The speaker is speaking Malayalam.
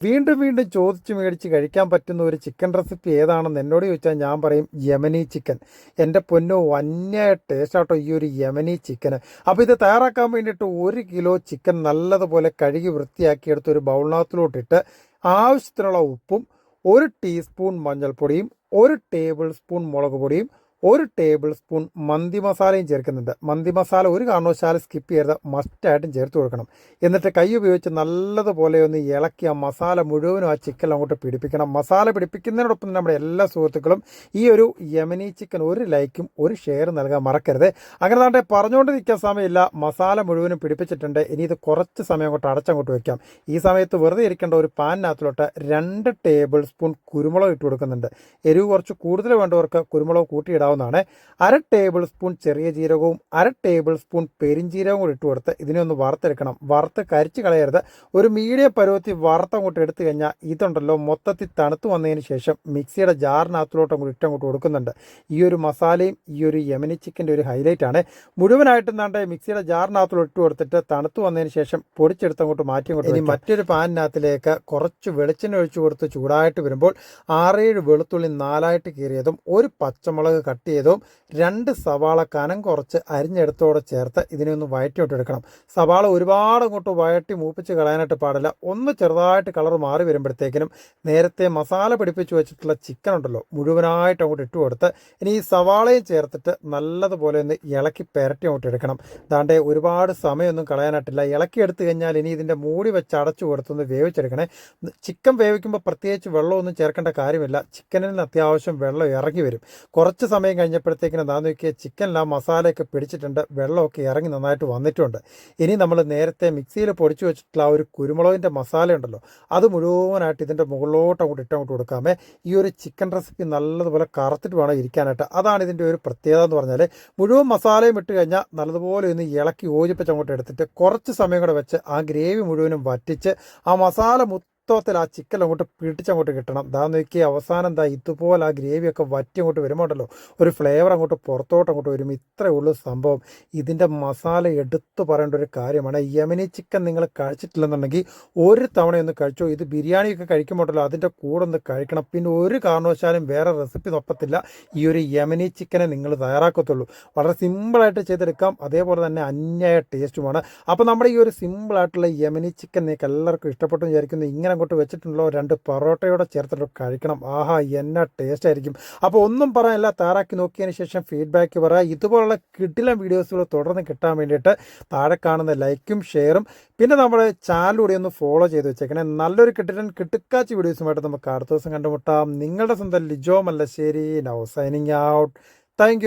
വീണ്ടും വീണ്ടും ചോദിച്ച് മേടിച്ച് കഴിക്കാൻ പറ്റുന്ന ഒരു ചിക്കൻ റെസിപ്പി ഏതാണെന്ന് എന്നോട് ചോദിച്ചാൽ ഞാൻ പറയും യമനി ചിക്കൻ എന്റെ പൊന്നോ വന്യ ടേസ്റ്റ് ആട്ടോ ഈ ഒരു യമനി ചിക്കന് അപ്പോൾ ഇത് തയ്യാറാക്കാൻ വേണ്ടിയിട്ട് ഒരു കിലോ ചിക്കൻ നല്ലതുപോലെ കഴുകി വൃത്തിയാക്കി എടുത്ത് ഒരു ബൗളിനകത്തിലോട്ടിട്ട് ആവശ്യത്തിനുള്ള ഉപ്പും ഒരു ടീസ്പൂൺ മഞ്ഞൾപ്പൊടിയും ഒരു ടേബിൾ സ്പൂൺ മുളക് പൊടിയും ഒരു ടേബിൾ സ്പൂൺ മന്തി മസാലയും ചേർക്കുന്നുണ്ട്. മന്തി മസാല ഒരു കാരണവശാലും സ്കിപ്പ് ചെയ്യരുത്. മസ്റ്റായിട്ടും ചേർത്ത് കൊടുക്കണം. എന്നിട്ട് കൈ ഉപയോഗിച്ച് നല്ലതുപോലെ ഒന്ന് ഇളക്കി ആ മസാല മുഴുവനും ആ ചിക്കൻ അങ്ങോട്ട് പിടിപ്പിക്കണം. മസാല പിടിപ്പിക്കുന്നതിനോടൊപ്പം തന്നെ നമ്മുടെ എല്ലാ സുഹൃത്തുക്കളും ഈ ഒരു യമനി ചിക്കൻ ഒരു ലൈക്കും ഒരു ഷെയർ നൽകാൻ മറക്കരുത്. അങ്ങനെ താണ്ടെ പറഞ്ഞുകൊണ്ട് നിൽക്കാൻ സമയമില്ല. മസാല മുഴുവനും പിടിപ്പിച്ചിട്ടുണ്ട്. ഇനി ഇത് കുറച്ച് സമയം അങ്ങോട്ട് അടച്ചങ്ങോട്ട് വയ്ക്കാം ഈ സമയത്ത് വെറുതെ ഇരിക്കേണ്ട ഒരു പാനിനകത്തിലോട്ട് രണ്ട് ടേബിൾ സ്പൂൺ കുരുമുളക് ഇട്ട് കൊടുക്കുന്നുണ്ട്. എരിവ് കുറച്ച് കൂടുതൽ വേണ്ടവർക്ക് കുരുമുളക് കൂട്ടിയിടാവുന്നതാണ് അര ടേബിൾ സ്പൂൺ ചെറിയ ജീരകവും അര ടേബിൾ സ്പൂൺ പെരിഞ്ജീരകവും കൂടി ഇട്ട് കൊടുത്ത് ഇതിനെ ഒന്ന് വറുത്തെടുക്കണം. വറുത്ത് കരിച്ച് കളയരുത്. ഒരു മീഡിയം പരുവത്തിൽ വറുത്തങ്ങോട്ട് എടുത്തു കഴിഞ്ഞാൽ ഇതുണ്ടല്ലോ മൊത്തത്തിൽ തണുത്ത് വന്നതിന് ശേഷം മിക്സിയുടെ ജാറിനകത്തിലോട്ട് അങ്ങോട്ട് ഇട്ടങ്ങോട്ട് കൊടുക്കുന്നുണ്ട്. ഈ ഒരു മസാലയും ഈ ഒരു യമനി ചിക്കന്റെ ഒരു ഹൈലൈറ്റ് ആണ്. മുഴുവനായിട്ടും താണ്ട് മിക്സിയുടെ ജാറിനകത്തോട്ട് ഇട്ട് കൊടുത്തിട്ട് തണുത്ത് വന്നതിന് ശേഷം പൊടിച്ചെടുത്ത് അങ്ങോട്ട് മാറ്റി അങ്ങോട്ട് ഇനി മറ്റൊരു പാനിനകത്തിലേക്ക് കുറച്ച് വെളിച്ചെണ്ണ ഒഴിച്ചു കൊടുത്ത് ചൂടായിട്ട് വരുമ്പോൾ ആറേഴ് വെളുത്തുള്ളി നാലായിട്ട് കീറിയതും ഒരു പച്ചമുളക് കട്ട് ചെയ്തതും രണ്ട് സവാള കനം കുറച്ച് അരിഞ്ഞെടുത്തോടെ ചേർത്ത് ഇതിനെ ഒന്ന് വഴറ്റിയോട്ട് എടുക്കണം സവാള ഒരുപാട് അങ്ങോട്ട് വയറ്റി മൂപ്പിച്ച് കളയാനായിട്ട് പാടില്ല. ഒന്ന് ചെറുതായിട്ട് കളർ മാറി വരുമ്പോഴത്തേക്കിനും നേരത്തെ മസാല പിടിപ്പിച്ച് വെച്ചിട്ടുള്ള ചിക്കൻ ഉണ്ടല്ലോ മുഴുവനായിട്ട് അങ്ങോട്ട് ഇട്ട് കൊടുത്ത് ഇനി ഈ സവാളയും ചേർത്തിട്ട് നല്ലതുപോലെ ഒന്ന് ഇളക്കി പെരട്ടി അങ്ങോട്ട് എടുക്കണം. ദാണ്ടെ ഒരുപാട് സമയമൊന്നും കളയാനായിട്ടില്ല. ഇളക്കി എടുത്തു കഴിഞ്ഞാൽ ഇനി ഇതിന്റെ മൂടി വെച്ച് അടച്ചു കൊടുത്തൊന്ന് വേവിച്ചെടുക്കണേ. ചിക്കൻ വേവിക്കുമ്പോൾ പ്രത്യേകിച്ച് വെള്ളമൊന്നും ചേർക്കേണ്ട കാര്യമില്ല. ചിക്കനിൽ അത്യാവശ്യം വെള്ളം ഇറങ്ങി വരും. കുറച്ച് സമയം കഴിഞ്ഞപ്പോഴത്തേക്കിനും എന്താണെന്ന് നോക്കിയ ചിക്കനിൽ ആ മസാലയൊക്കെ പിടിച്ചിട്ടുണ്ട്. വെള്ളമൊക്കെ ഇറങ്ങി നന്നായിട്ട് വന്നിട്ടുണ്ട്. ഇനി നമ്മൾ നേരത്തെ മിക്സിയിൽ പൊടിച്ചു വെച്ചിട്ടുള്ള ആ ഒരു കുരുമുളകിന്റെ മസാല ഉണ്ടല്ലോ അത് മുഴുവനായിട്ട് ഇതിന്റെ മുകളിലോട്ട് അങ്ങോട്ട് ഇട്ടങ്ങോട്ട് കൊടുക്കാമേ. ഈ ഒരു ചിക്കൻ റെസിപ്പി നല്ലതുപോലെ കറുത്തിട്ട് വേണം ഇരിക്കാനായിട്ട്. അതാണ് ഇതിന്റെ ഒരു പ്രത്യേകത എന്ന് പറഞ്ഞാൽ മുഴുവൻ മസാലയും ഇട്ട് കഴിഞ്ഞാൽ നല്ലതുപോലെ ഒന്ന് ഇളക്കി യോജിപ്പിച്ച് അങ്ങോട്ട് എടുത്തിട്ട് കുറച്ച് സമയം കൂടെ വെച്ച് ആ ഗ്രേവി മുഴുവനും വറ്റിച്ച് ആ മസാല മൊത്തത്തിൽ ആ ചിക്കൻ അങ്ങോട്ട് പിടിച്ചങ്ങോട്ട് കിട്ടണം. ദാ നോക്കി അവസാനം എന്താ ഇതുപോലെ ആ ഗ്രേവിയൊക്കെ വറ്റി അങ്ങോട്ട് വരുമ്പോണ്ടല്ലോ ഒരു ഫ്ലേവർ അങ്ങോട്ട് പുറത്തോട്ട് അങ്ങോട്ട് വരും ഇത്രയേ ഉള്ളൂ സംഭവം. ഇതിന്റെ മസാല എടുത്തു പറയേണ്ട ഒരു കാര്യമാണ്. യമനി ചിക്കൻ നിങ്ങൾ കഴിച്ചിട്ടില്ലെന്നുണ്ടെങ്കിൽ ഒരു തവണയൊന്ന് കഴിച്ചോ. ഇത് ബിരിയാണിയൊക്കെ കഴിക്കുമ്പോണ്ടല്ലോ അതിന്റെ കൂടെ ഒന്ന് കഴിക്കണം. പിന്നെ ഒരു കാരണവശാലും വേറെ റെസിപ്പി നൊപ്പത്തില്ല ഈ ഒരു യമനി ചിക്കനെ നിങ്ങൾ തയ്യാറാക്കത്തുള്ളൂ. വളരെ സിമ്പിളായിട്ട് ചെയ്തെടുക്കാം. അതേപോലെ തന്നെ അന്യായ ടേസ്റ്റുമാണ് അപ്പോൾ നമ്മുടെ ഈ ഒരു സിമ്പിളായിട്ടുള്ള യമനി ചിക്കൻ നിങ്ങൾക്ക് എല്ലാവർക്കും ഇഷ്ടപ്പെട്ടു വിചാരിക്കുന്നു. ഇങ്ങനെ അങ്ങോട്ട് വെച്ചിട്ടുണ്ടല്ലോ രണ്ട് പൊറോട്ടയോടെ ചേർത്തിട്ട് കഴിക്കണം. ആഹാ എന്ന ടേസ്റ്റ് ആയിരിക്കും. അപ്പോൾ ഒന്നും പറയാനില്ല. താറാക്കി നോക്കിയതിന് ശേഷം ഫീഡ്ബാക്ക് പറയാം. ഇതുപോലുള്ള കിടിലം വീഡിയോസുകൾ തുടർന്ന് കിട്ടാൻ വേണ്ടിയിട്ട് താഴെ കാണുന്ന ലൈക്കും ഷെയറും പിന്നെ നമ്മുടെ ചാനലൂടെ ഒന്ന് ഫോളോ ചെയ്ത് വെച്ചേക്കണേ. നല്ലൊരു കിട്ടിലൻ കിട്ടുക്കാച്ചി വീഡിയോസുമായിട്ട് നമുക്ക് അടുത്ത ദിവസം കണ്ടുമുട്ടാം. നിങ്ങളുടെ സ്വന്തം Lijo Mallassery. Now signing out thank